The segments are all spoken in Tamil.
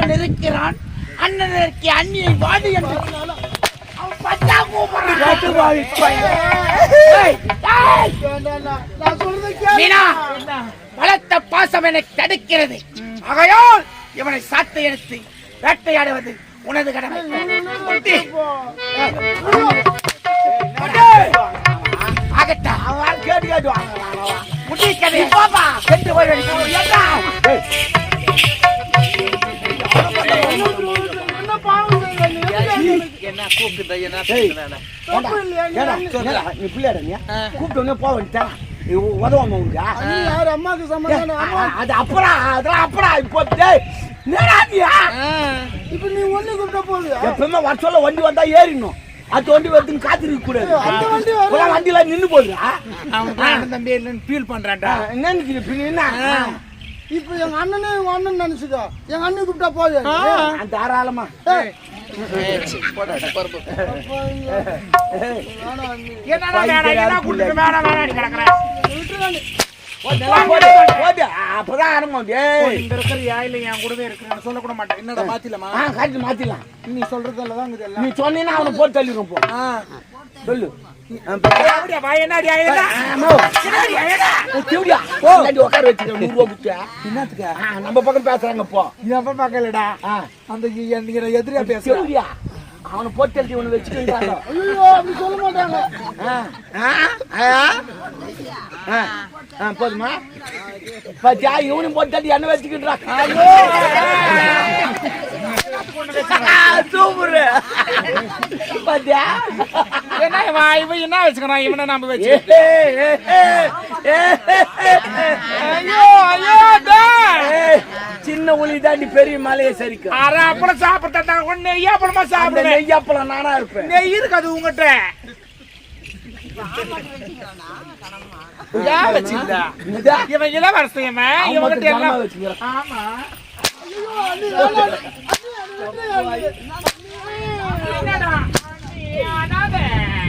அண்ணன் இருக்கிறான். அண்ணனுக்கு அண்ணியை வாடி என்று அவன் பச்சா கூப்பிடுறான். பலத்த பாசம் என்னை தடுக்கிறது. ஆகையால் இவனை சாட்டை எடுத்து வேட்டையாடுவது உனது கடமை. ஆகட்டா அவன் கேட்டு கேட்டு வாங்க முட்டி கதை பாப்பா கெட்டு போய் நீ பிள்ளையாடா நீ? கூப்பிட்ட உடனே போக வேண்டியதா? நீ உதவாம? நீ யாரு? அம்மாக்கு சம்மந்தம் ஆ, அம்மா அது அப்புறம், அதெல்லாம் அப்புறம். இப்போ, நீ? இப்ப நீ ஒண்ணு கூப்பிட்ட போதுயா எப்பவுமே வர சொல்ல வண்டி வந்தா ஏறிடணும். அது வண்டி வருதுன்னு காத்திருக்க கூடாது. அந்த வண்டி வண்டியில நின்னு போகுதுடா அவன் தம்பி இல்லைன்னு ஃபீல் பண்றான்டா. என்னன்னு என்ன இப்ப எங்க அண்ணனே உங்க அண்ணன் நினைச்சுக்கோ. எங்க அண்ணன் கூப்பிட்டா அந்த தாராளமா. அப்பதான் ஆரம்பம். இங்க இருக்கிற யாயில என் கூடவே இருக்கிறேன்னு சொல்ல கூட மாட்டேன். என்னடா மாத்திலமா காட்டு நீ சொல்றதுல தான் இருக்குது எல்லாம். நீ சொன்னீங்கன்னா அவனை போட்டு தள்ளிடுவோம் போ. சொல்லு. ஓ, நம்ம பக்கம் பேசுறாங்க போ எப்ப பார்க்கலடா அந்த எதிரியா பேசுற அவனை போட்டு தள்ளி இவனை வச்சுக்கிட்டாங்க ஐயோ அப்படி சொல்ல மாட்டாங்க போதுமா பாத்தியா இவனும் போட்டு என்ன வச்சுக்கிட்டான் சூப்பர். பாத்தியா? என்ன இவன் இவன் என்ன வச்சுக்கிறான்? இவனை நாம வச்சு ஐயோ ஐயோ சின்ன உளி தாண்டி பெரிய மலையை சரிக்கும். அரை அப்பளம் சாப்பிட்டா ஒண்ணு நெய் அப்பளமா அந்த சாப்பிடுவேன். நெய்யப்பளம் நானா இருப்பேன். நெய் இருக்காது உங்ககிட்ட? இவன் இளவரசன் இவன். இவங்கிட்ட எல்லாம். ஆமா.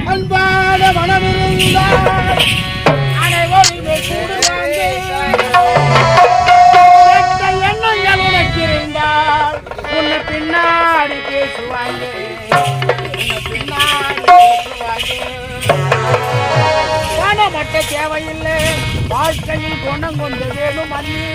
அன்பான மனமிருந்தார் அனைவருமே எண்ணங்கள் உனக்கு இருந்தால் உன்னை பின்னாடி பேசுவாங்க பணம் மட்டும் தேவையில்லை. வாழ்க்கையில் குணம் கொண்டு வேணும் அண்ணி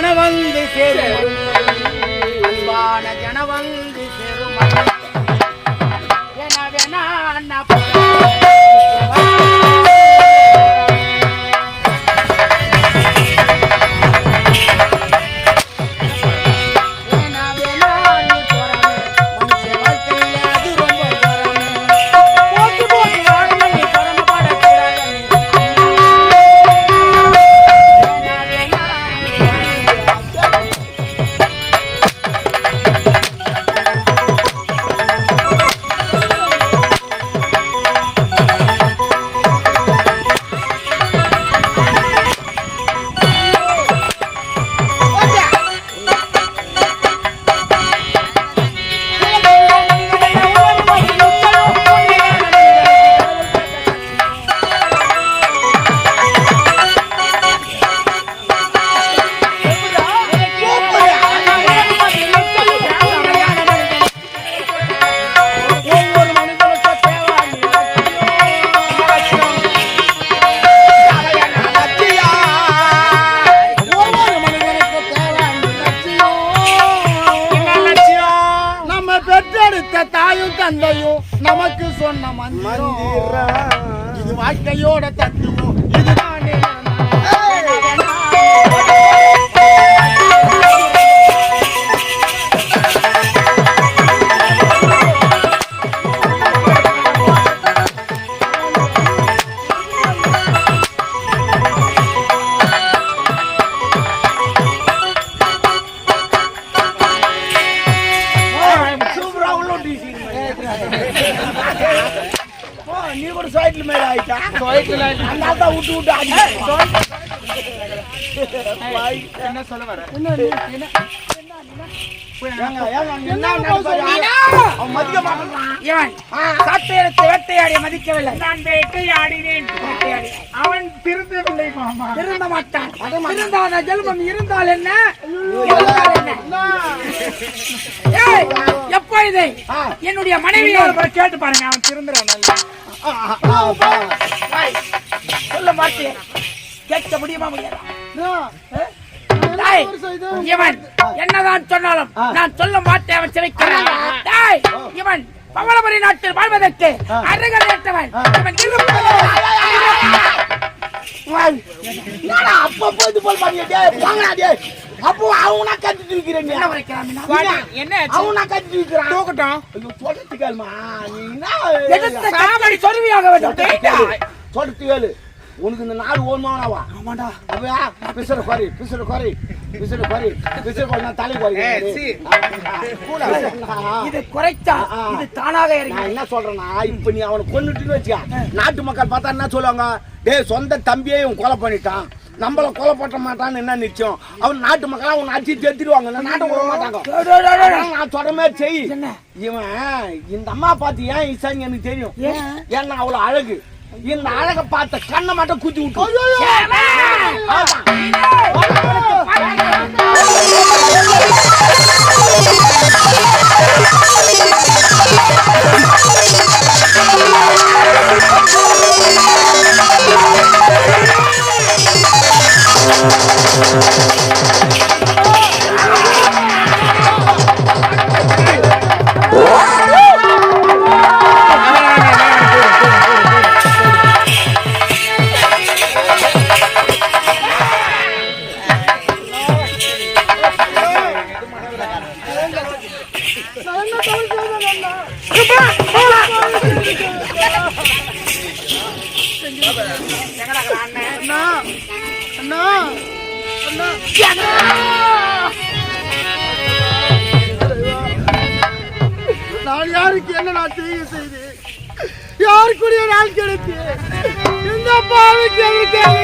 ஜனவந்து சேரும். அன்பான ஜனவந்து தந்தையும் நமக்கு சொன்ன மந்திரம். இது வாழ்க்கையோட தத்துவம். அதனால தான் விட்டு விட்டு ஆடி என்ன சொல்ல வர என்ன என்ன- மதிக்கவில்லை நான் வேட்டையாடினேன் வேட்டையாடி அவன் திருந்தவில்லை மாமா திருந்த மாட்டான் திருந்தாத ஜென்மம் இருந்தால் என்ன இருந்தால் என்ன ஏய், எப்பொழுது. என்னுடைய மனைவியை இன்னொரு முறை கேட்டு பாருங்க அவன் திருந்துறான் கேட்க முடியுமா முடியாதா செய்து இவன் என்னதான் சொன்னாலும். நான் சொல்ல மாட்டேன் அவன் சிரிக்கிறான் டேய், இவன் பவளமரி நாட்டில் வாழ்வதற்கு அருகதையற்றவன் இவன் ஏய், என்னடா அப்பப்போ இது போல் டேய். அப்போ அவனா கத்திட்டு இருக்கிறேன் நீ. என்ன? அவனா கத்திட்டு இருக்கிறான். தூக்கட்டும். நீ என்ன? சாவடி சொருவியாக வேண்டும். உனக்கு இந்த நாடு ஓடுமாவா ஆமாடா அப்படியா பிசுற குறை பிசுற குறை பிசுற குறை பிசுற குறை நான் தலை குறை. இது குறைச்சா. இது தானாக இறங்கி என்ன சொல்றேன்னா இப்ப நீ அவனை கொன்னுட்டுன்னு வச்சுக்க. நாட்டு மக்கள் பார்த்தா என்ன சொல்லுவாங்க? டேய் சொந்த தம்பியே இவன் கொலை பண்ணிட்டான். நம்மள கொலை பண்ண மாட்டான்னு என்ன நிச்சயம்? அவன் நாட்டு மக்கள் அவன் அடிச்சு தெரிஞ்சிருவாங்க இந்த நாட்டை விட மாட்டாங்க. நான் சொல்ற மாதிரி செய்? இவன் இந்த அம்மா பார்த்து ஏன் இசான்னு எனக்கு தெரியும். ஏன்? ஏன்னா அவ்வளவு அழகு. இந்த அழகை பார்த்த கண்ணை மட்டும் குத்தி விட்டு. நான் யாருக்கு என்ன நான் தீங்கு செய்து யாருக்குரிய நாள் கிடைத்து? இந்த பாவிக்கு எதற்காக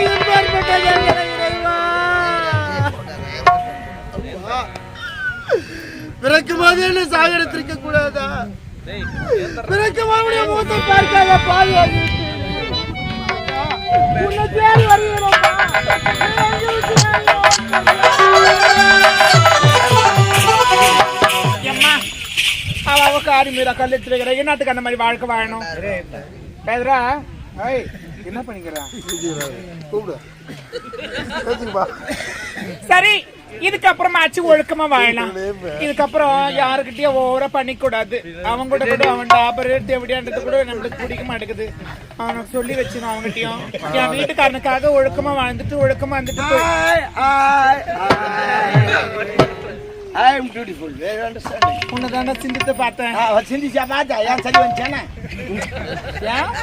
பிறக்கும் போது என்ன சாகரத்திருக்க கூடாதா? பிறக்கும் அவனுடைய முகத்தை பார்க்காத பாவி காரி மீரா கல் எடுத்துருக்கிற என்னத்துக்கு அந்த மாதிரி வாழ்க்கை வாழணும் பேதரா ஐய் என்ன பண்ணிக்கிறா சரி இதுக்கப்புறமாச்சு ஒழுக்கமா வாழலாம் இதுக்கப்புறம் யாருக்கிட்டயும் ஓவரா பண்ணிக்கூடாது அவன் கூட கூட அவன் டாபர் தேவடியான்றது கூட நம்மளுக்கு பிடிக்க மாட்டேங்குது அவனுக்கு சொல்லி வச்சிடும் அவங்ககிட்டயும் என் வீட்டுக்காரனுக்காக ஒழுக்கமா வாழ்ந்துட்டு ஒழுக்கமா வந்துட்டு ஐ எம் பியூட்டிஃபுல் வேற அண்டர்ஸ்டாண்டிங் உன்னதான சிந்தித்து பார்த்தேன். சிந்திச்சா பார்த்தா ஏன் சரி வந்துச்சானே?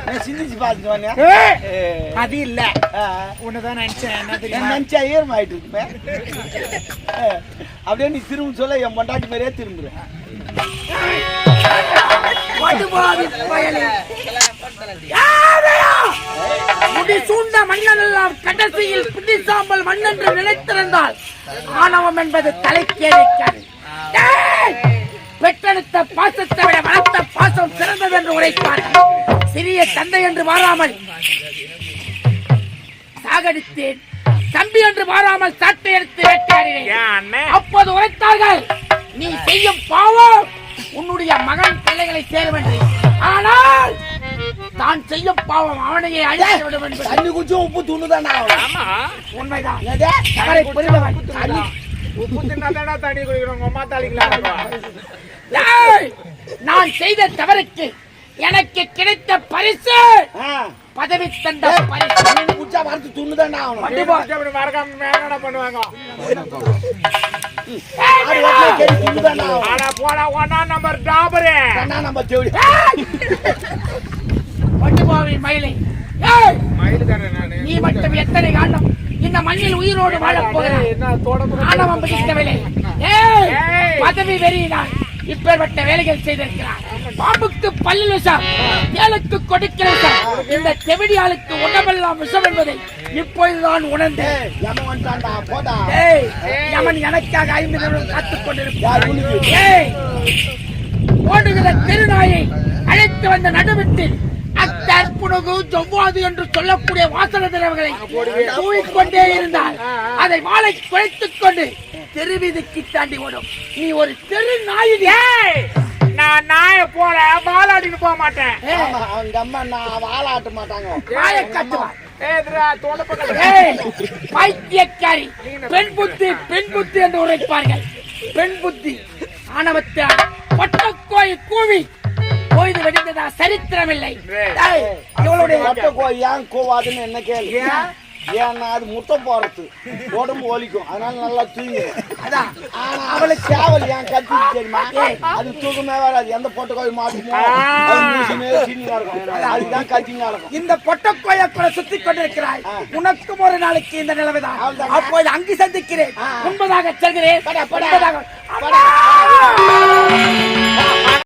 நான் சிந்திச்சு பார்த்துட்டு வந்தேன் அது இல்ல. ஆ. உன்னதான் நினைச்சேன். என்ன என் தெரியுமா? நினைச்சா ஈரமாயிட்டு இருக்குமே. அப்படியே நீ திரும்ப சொல்ல என் பொண்டாட்டி மாதிரியே திரும்புறேன்? முடி சூழ்ந்த மன்னன் எல்லாம் கடைசியில் புடி சாம்பல் மண்ணென்று நினைத்திருந்தால் ஆணவம் என்பது தலைக்கேறிக்காது! பெற்றெடுத்த பாசத்தை விட வளர்த்த பாசம் சிறந்தது என்று உரைப்பார் சிறிய தந்தை என்று மாறாமல் சாகடித்தேன். தம்பி என்று மாறாமல் சாட்டை எடுத்து வேட்டையாடினேன். அப்போது உரைத்தார்கள் நீ செய்யும் பாவம் உன்னுடைய மகன் பிள்ளைகளை சேரும் என்று. ஆனால் தான் செய்யும் பாவம் அவனையே அழித்து விடும் என்பது. தண்ணி குச்சி உப்பு துணுதானா ஆமா. உண்மைதான். தவறை புரிந்தவன் தனி- உப்பு தின்னாதாடா தண்ணி குடிக்கிறோம் உங்க அம்மா தாளிக்கலாம் டேய்! நான் செய்த தவறுக்கு எனக்கு கிடைத்த பரிசு. பதவி தந்த பரிசு. தண்ணி குச்சா வரத்து துணுதானா அவன். வண்டி போ. மறக்காம மேலடா பண்ணுவாங்க? ஆறு வருஷம் கறி ஆனா போடா ஒன்னா நம்பர் டாபரே. கண்ணா நம்ம தேடி. ஏய்! மயிலுக்காரன் நானு நீ மட்டும் எத்தனை காலம் இந்த மண்ணில் உயிரோடு வாழப் தோட ஆணவம் பிடிக்கவில்லை. பதவி வெறியினான் இப்பேற்பட்ட வேலைகள் செய்திருக்கிறார். பாம்புக்கு பல்லில் விஷம் ஏழுக்கு கொடுக்கிற விஷம் இந்த செவிடியாளுக்கு உடம்பெல்லாம் விஷம் என்பதை இப்பொழுதுதான் உணர்ந்தேன். யமன் எனக்காக ஐம்பது நிமிடம் காத்துக் கொண்டிருப்பார் ஓடுகிற திருநாயை அழைத்து வந்த நடுவிட்டில் அத்தற்புணகு ஜொவ்வாது என்று சொல்லக்கூடிய வாசன திரவங்களை தூவிக்கொண்டே இருந்தால் அதை வாளை குறைத்துக் கொண்டு தெருவீதிக்கு தாண்டி ஓடும். நீ ஒரு தெரு ஏய், நான் நாய போல வாலாடின்னு போக மாட்டேன். அவங்க அம்மா நான் வாழாட்ட மாட்டாங்க. நாயை ஏய், பைத்தியக்காரி. பெண் புத்தி பெண் புத்தி என்று உரைப்பார்கள். பெண் புத்தி. ஆணவத்தால் பட்டக்கோய் கூவி கோய்து வெடிந்ததா முட்டை கோய் ஏன் கோவாதுன்னு என்ன கேள்வி ஏன்னா அது முட்டை போறது உடம்பு ஒலிக்கும் அதனால நல்லா தூங்கு. அதான். ஆனா அவளுக்கு சேவல் ஏன் கத்தி தெரியுமா? அது தூக்கமே வராது. எந்த பொட்டை கோய் மாட்டுமோ சீனியா இருக்கும். அதுதான் கத்திங்க இருக்கும். இந்த பொட்டக்கோயை கூட சுத்தி கொண்டிருக்கிறாய். உனக்கும் ஒரு நாளைக்கு இந்த அவ்வளவுதான். அப்போது அங்கு சந்திக்கிறேன். ஆ. முன்பதாக செல்கிறேன்.